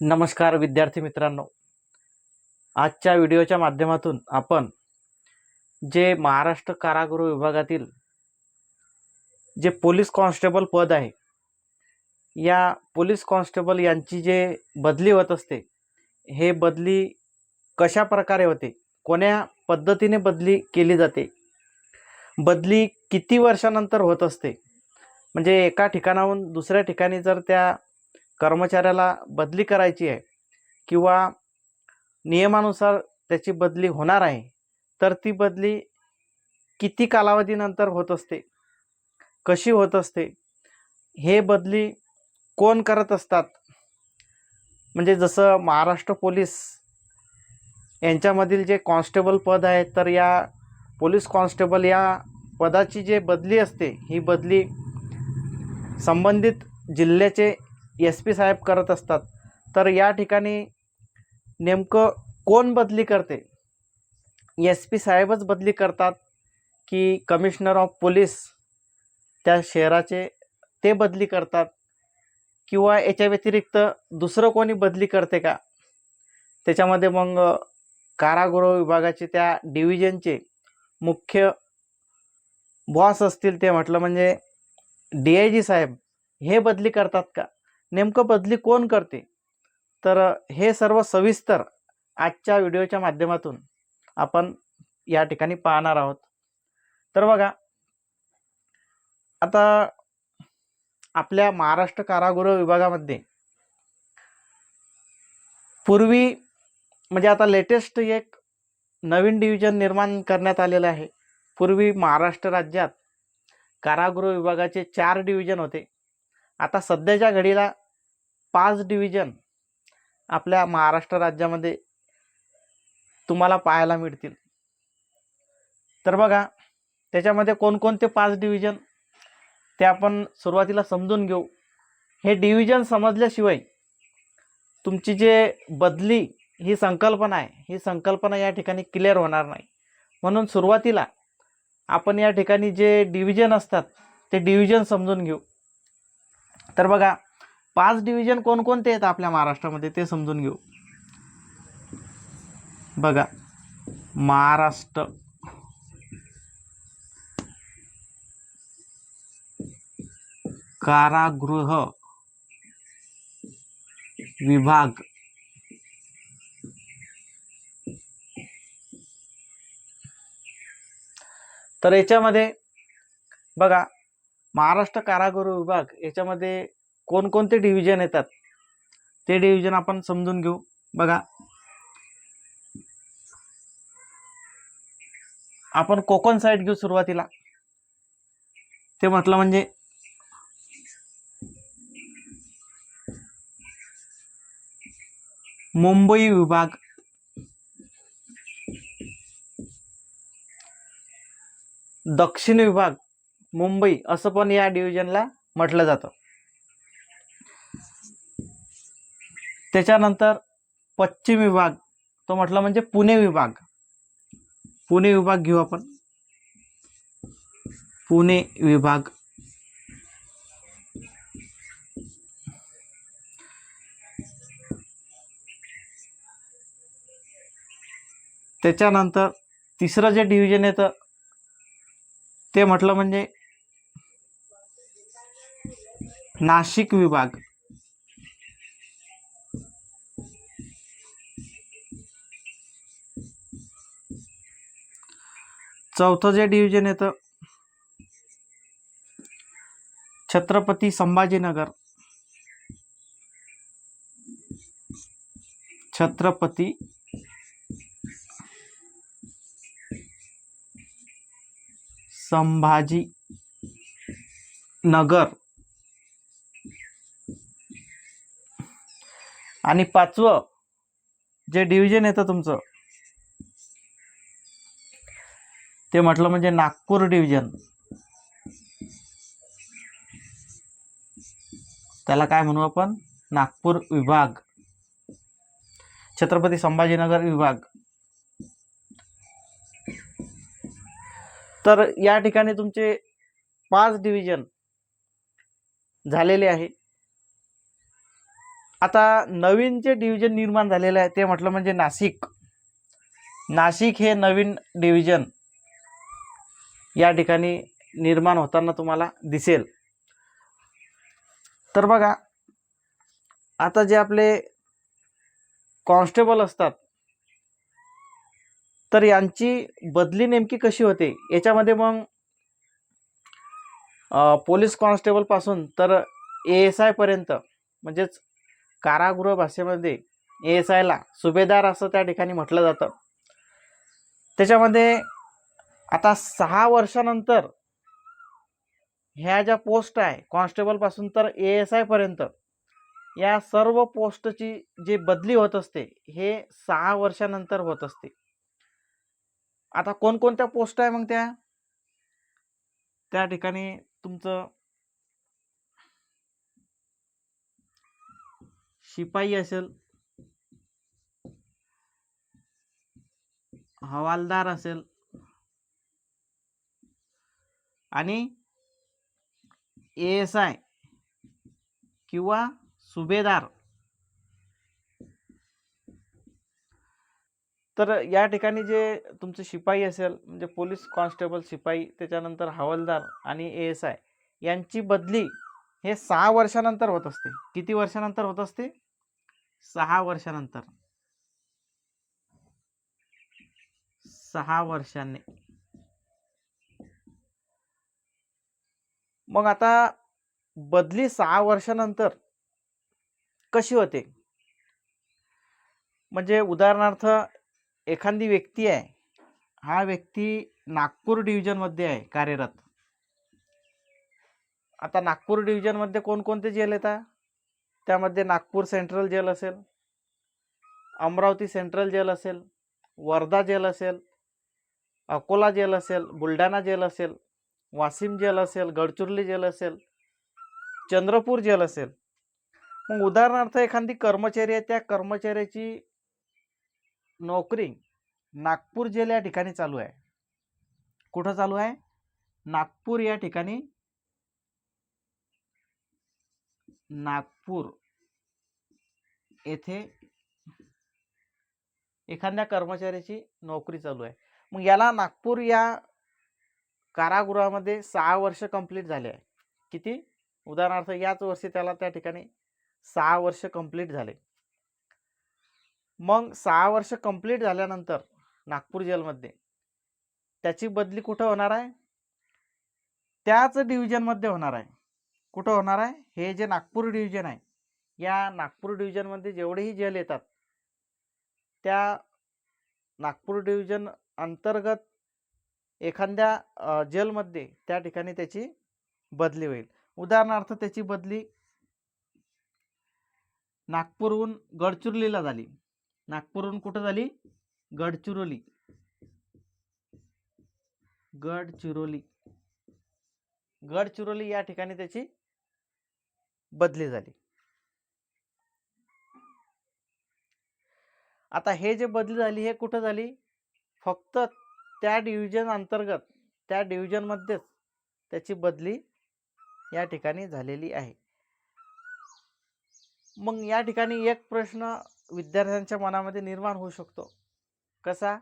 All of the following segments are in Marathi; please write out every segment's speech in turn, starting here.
नमस्कार विद्यार्थी मित्रांनो. आजच्या व्हिडिओच्या माध्यमातून आपण जे महाराष्ट्र कारागृह विभागातील जे पोलीस कॉन्स्टेबल पद आहे या पोलीस कॉन्स्टेबल यांची जे बदली होत असते हे बदली कशा प्रकारे होते? कोण्या पद्धतीने बदली केली जाते? बदली किती वर्षानंतर होत असते? म्हणजे एका ठिकाणाहून दुसऱ्या ठिकाणी जर त्या कर्मचाऱ्याला बदली करायची आहे किंवा नियमानुसार त्याची बदली होणार आहे तर ती बदली किती कालावधीनंतर होत असते? कशी होत असते? हे बदली कोण करत असतात? म्हणजे जसं महाराष्ट्र पोलीस यांच्यामधील जे कॉन्स्टेबल पद आहे तर या पोलीस कॉन्स्टेबल या पदाची जे बदली असते ही बदली संबंधित जिल्ह्याचे एस पी साहेब करत असतात. तर या ठिकाणी नेमकं कोण बदली करते? एस पी साहेबच बदली करतात की कमिशनर ऑफ पोलीस त्या शहराचे ते बदली करतात? किंवा याच्या व्यतिरिक्त दुसरं कोणी बदली करते का? त्याच्यामध्ये मग कारागृह विभागाचे त्या डिव्हिजनचे मुख्य बॉस असतील ते म्हटलं म्हणजे डी आय जी साहेब हे बदली करतात का? नेमकं बदली कोण करते? तर हे सर्व सविस्तर आजच्या व्हिडिओच्या माध्यमातून आपण या ठिकाणी पाहणार आहोत. तर बघा आता आपल्या महाराष्ट्र कारागृह विभागामध्ये पूर्वी म्हणजे आता लेटेस्ट एक नवीन डिव्हिजन निर्माण करण्यात आलेलं आहे. पूर्वी महाराष्ट्र राज्यात कारागृह विभागाचे चार डिव्हिजन होते. आता सध्याच्या घडीला पाच डिव्हिजन आपल्या महाराष्ट्र राज्यामध्ये तुम्हाला पाहायला मिळतील. तर बघा त्याच्यामध्ये कोणकोणते पाच डिव्हिजन ते आपण सुरुवातीला समजून घेऊ. हे डिव्हिजन समजल्याशिवाय तुमची जे बदली ही संकल्पना आहे ही संकल्पना या ठिकाणी क्लिअर होणार नाही. म्हणून सुरुवातीला आपण या ठिकाणी जे डिव्हिजन असतात ते डिव्हिजन समजून घेऊ. तर बघा पाच डिव्हिजन कोणकोणते आहेत आपल्या महाराष्ट्रामध्ये ते समजून घेऊ. बघा महाराष्ट्र. कारागृह विभाग. तर याच्यामध्ये बघा महाराष्ट्र कारागृह विभाग याच्यामध्ये कोणकोणते डिव्हिजन येतात? ते डिव्हिजन आपण समजून घेऊ. बघा. आपण कोकण साईड घेऊ सुरुवातीला. ते म्हटलं म्हणजे मुंबई विभाग. दक्षिण विभाग. मुंबई असं पण या डिव्हिजनला म्हटलं जातं. त्याच्यानंतर पश्चिम विभाग तो म्हटलं म्हणजे पुणे विभाग. पुणे विभाग घेऊ आपण. पुणे विभाग. त्याच्यानंतर तिसरं जे डिव्हिजन येतं ते म्हटलं म्हणजे नाशिक विभाग. चौथं जे डिव्हिजन येतं छत्रपती संभाजीनगर. छत्रपती संभाजी नगर आणि पाचवं जे डिव्हिजन येतं तुमचं ते म्हटलं म्हणजे नागपूर डिव्हिजन त्याला काय म्हणू आपण? नागपूर विभाग. छत्रपती संभाजीनगर विभाग. तर या ठिकाणी तुमचे पाच डिव्हिजन झालेले आहे. आता नवीन जे डिव्हिजन निर्माण झालेलं आहे ते म्हटलं म्हणजे नाशिक. नाशिक हे नवीन डिव्हिजन या ठिकाणी निर्माण होताना तुम्हाला दिसेल. तर बघा आता जे आपले कॉन्स्टेबल असतात तर यांची बदली नेमकी कशी होते? याच्यामध्ये मग पोलीस कॉन्स्टेबलपासून तर ए एस आयपर्यंत म्हणजेच कारागृह भाषेमध्ये ए एस आयला सुभेदार असं त्या ठिकाणी म्हटलं जातं. त्याच्यामध्ये आता सहा वर्षानंतर ह्या ज्या पोस्ट आहे कॉन्स्टेबलपासून तर ए एस आयपर्यंत या सर्व पोस्टची जी बदली होत असते हे सहा वर्षानंतर होत असते. आता कोणकोणत्या पोस्ट आहे मग त्या? त्या ठिकाणी तुमचं शिपाई असेल हवालदार असेल आणि एस आय किंवा सुभेदार. तर या ठिकाणी जे तुमचे शिपाई असेल म्हणजे पोलीस कॉन्स्टेबल शिपाई त्याच्यानंतर हवालदार आणि ए एस आय यांची बदली हे सहा वर्षानंतर होत असते. किती वर्षानंतर होत असते? सहा वर्षानंतर. सहा वर्षांनी. मग आता बदली सहा वर्षानंतर कशी होते? म्हणजे उदाहरणार्थ एखादी व्यक्ती आहे. हा व्यक्ती नागपूर डिव्हिजनमध्ये आहे कार्यरत. आता नागपूर डिव्हिजनमध्ये कोणकोणते जेल येतात? त्यामध्ये नागपूर सेंट्रल जेल असेल अमरावती सेंट्रल जेल असेल वर्धा जेल असेल अकोला जेल असेल बुलढाणा जेल असेल वाशिम जेल असेल गडचिरोली जेल असेल चंद्रपूर जेल असेल. मग उदाहरणार्थ एखादी कर्मचारी आहे त्या कर्मचाऱ्याची नोकरी नागपूर जेल या ठिकाणी चालू आहे. कुठं चालू आहे? नागपूर या ठिकाणी नागपूर येथे एखाद्या कर्मचाऱ्याची नोकरी चालू आहे. मग याला नागपूर या कारागृहामध्ये सहा वर्ष कंप्लीट झाले आहे. किती? उदाहरणार्थ याच वर्षी त्याला त्या ठिकाणी सहा वर्ष कंप्लीट झाले. मग सहा वर्ष कंप्लीट झाल्यानंतर नागपूर जेलमध्ये त्याची बदली कुठं होणार आहे? त्याच डिव्हिजनमध्ये होणार आहे. कुठं होणार आहे? हे जे नागपूर डिव्हिजन आहे या नागपूर डिव्हिजनमध्ये जेवढेही जेल येतात त्या नागपूर डिव्हिजन अंतर्गत एखाद्या जेलमध्ये त्या ठिकाणी त्याची बदली होईल. उदाहरणार्थ त्याची बदली नागपूरहून गडचिरोलीला झाली. नागपूरहून कुठं झाली? गडचिरोली. गडचिरोली. गडचिरोली या ठिकाणी त्याची बदली झाली. आता हे जे बदली झाली हे कुठं झाली? फक्त त्या डिव्हिजन अंतर्गत त्या डिव्हिजनमध्येच त्याची बदली या ठिकाणी झालेली आहे. मग या ठिकाणी एक प्रश्न विद्यार्थ्यांच्या मनामध्ये निर्माण होऊ शकतो. कसा?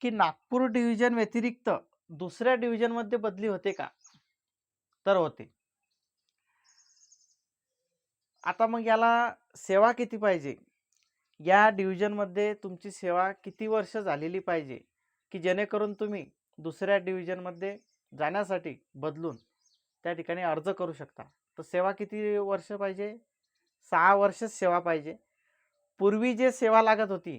की नागपूर डिव्हिजन व्यतिरिक्त दुसऱ्या डिव्हिजनमध्ये बदली होते का? तर होते. आता मग याला सेवा किती पाहिजे? या डिव्हिजनमध्ये तुमची सेवा किती वर्ष झालेली पाहिजे? की जेणेकरून तुम्ही दुसऱ्या डिव्हिजनमध्ये जाण्यासाठी बदलून त्या ठिकाणी अर्ज करू शकता. तर सेवा किती वर्ष पाहिजे? सहा वर्ष सेवा पाहिजे. पूर्वी जे सेवा लागत होती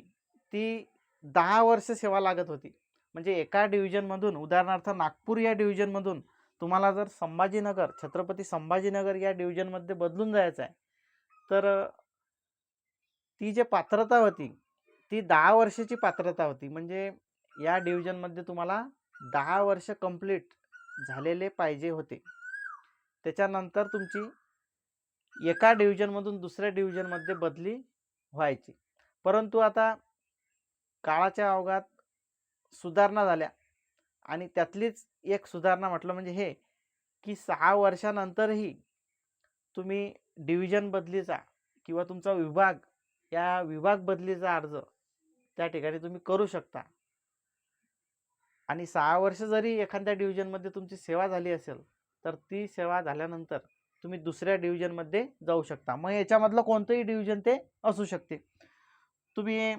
ती दहा वर्ष सेवा लागत होती. म्हणजे एका डिव्हिजनमधून उदाहरणार्थ नागपूर या डिव्हिजनमधून तुम्हाला जर संभाजीनगर छत्रपती संभाजीनगर या डिव्हिजनमध्ये बदलून जायचं आहे तर ती जे पात्रता होती ती दहा वर्षाची पात्रता होती. म्हणजे या डिव्हिजनमध्ये तुम्हाला दहा वर्ष कंप्लीट झालेले पाहिजे होते. त्याच्यानंतर तुमची एका डिव्हिजनमधून दुसऱ्या डिव्हिजनमध्ये बदली व्हायची. परंतु आता काळाच्या अवघात सुधारणा झाल्या आणि त्यातलीच एक सुधारणा म्हटलं म्हणजे हे की सहा वर्षानंतरही तुम्ही डिव्हिजन बदलीचा किंवा तुमचा विभाग या विभाग बदलीचा अर्ज त्या ठिकाणी तुम्ही करू शकता. आणि सहा वर्ष जरी एखाद्या डिव्हिजनमध्ये तुमची सेवा झाली असेल तर ती सेवा झाल्यानंतर तुम्ही दुसऱ्या डिव्हिजनमध्ये जाऊ शकता. मग याच्यामधलं कोणतंही डिव्हिजन ते असू शकते. तुम्ही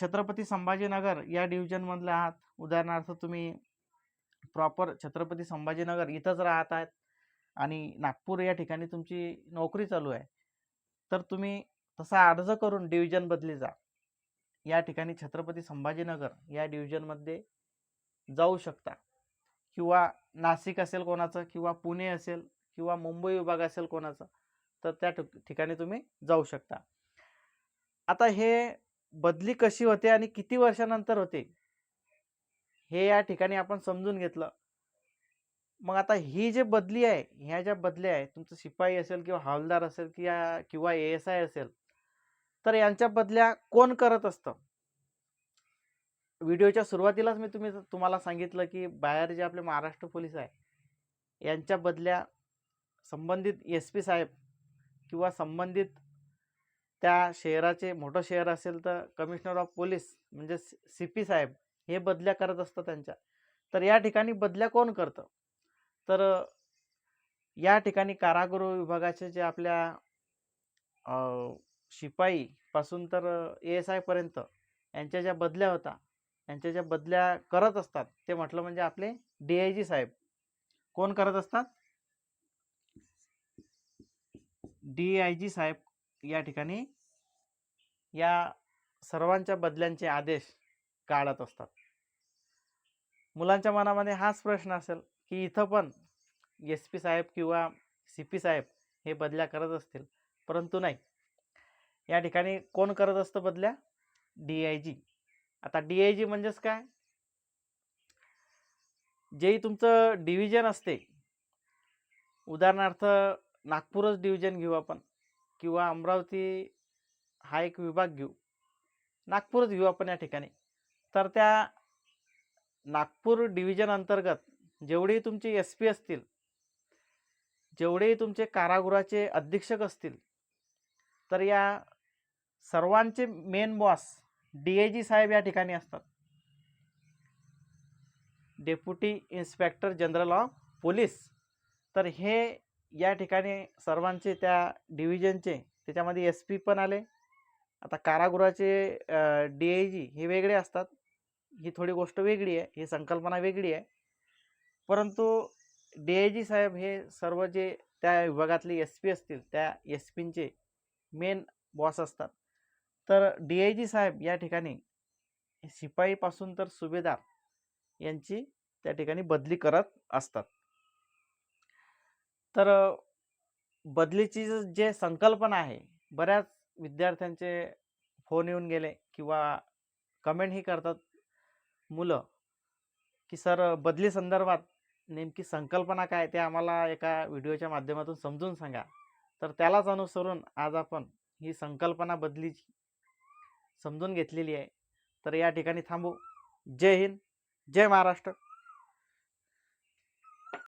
छत्रपती संभाजीनगर या डिव्हिजनमधले आहात. उदाहरणार्थ तुम्ही प्रॉपर छत्रपती संभाजीनगर इथंच राहत आहेत. आणि नागपूर या ठिकाणी तुमची नोकरी चालू आहे. तर तुम्ही तसा अर्ज करून डिव्हिजन बदली जा. या ठिकाणी छत्रपती संभाजीनगर या डिव्हिजनमध्ये जाऊ शकता. किंवा नाशिक असेल कोणाचं किंवा पुणे असेल किंवा मुंबई विभाग असेल कोणाचं तर त्या ठिक- ठिकाणी तुम्ही जाऊ शकता. आता हे बदली कशी होते आणि किती वर्षानंतर होते? हे या ठिकाणी आपण समजून घेतलं. मग आता ही जे बदली आहे ह्या ज्या बदल्या आहे तुमचं शिपाई असेल किंवा हवालदार असेल किंवा किंवा ए एस आय असेल तर यांच्या बदल्या कोण करत असतं? व्हिडिओच्या सुरुवातीलाच मी तुम्ही तुम्हाला सांगितलं की बाहेर जे आपले महाराष्ट्र पोलीस आहे यांच्या बदल्या संबंधित एस पी साहेब किंवा संबंधित त्या शहराचे मोठं शहर असेल तर कमिशनर ऑफ पोलीस म्हणजे सी पी साहेब हे बदल्या करत असतात त्यांच्या. तर या ठिकाणी बदल्या कोण करतं? तर या ठिकाणी कारागृह विभागाचे जे आपल्या शिपाई पासून तर ए एस आयपर्यंत यांच्या ज्या बदल्या होता यांच्या ज्या बदल्या करत असतात ते म्हटलं म्हणजे आपले डी आय जी साहेब. कोण करत असतात? डी आय जी साहेब या ठिकाणी या सर्वांच्या बदल्यांचे आदेश काढत असतात. मुलांच्या मनामध्ये हाच प्रश्न असेल की इथं पण एस पी साहेब किंवा सी पी साहेब हे बदल्या करत असतील परंतु नाही. या ठिकाणी कोण करत असतं बदल्या? डी आय जी आता डी आय जी म्हणजेच काय? जेही तुमचं डिव्हिजन असते. उदाहरणार्थ नागपूरच डिव्हिजन घेऊ आपण किंवा अमरावती हा एक विभाग घेऊ. नागपूरच घेऊ आपण या ठिकाणी. तर त्या नागपूर डिव्हिजन अंतर्गत जेवढेही तुमचे एस पी असतील जेवढेही तुमचे कारागृहाचे अधीक्षक असतील तर या सर्वांचे main boss D I G साहेब या ठिकाणी असतात. Deputy inspector general of police तर हे या ठिकाणी सर्वांचे त्या डिव्हिजनचे त्याच्यामध्ये एस पी पण आले. आता कारागृहाचे डी आय जी हे वेगळे असतात. ही थोडी गोष्ट वेगळी आहे ही संकल्पना वेगळी आहे. परंतु डी आय जी साहेब हे सर्व जे त्या विभागातले एस पी असतील त्या एस पींचे मेन बॉस असतात. तर डी आय जी साहेब या ठिकाणी शिपाईपासून तर सुभेदार यांची त्या ठिकाणी बदली करत असतात. तर बदलीची जे संकल्पना आहे बऱ्याच विद्यार्थ्यांचे फोन येऊन गेले किंवा कमेंटही करतात मुलं की सर बदली संदर्भात नेमकी संकल्पना काय ते आम्हाला एका व्हिडिओच्या माध्यमातून समजून सांगा. तर त्यालाच अनुसरून आज आपण ही संकल्पना बदलीची समजून घेतलेली आहे. तर या ठिकाणी थांबू. जय हिंद जय महाराष्ट्र.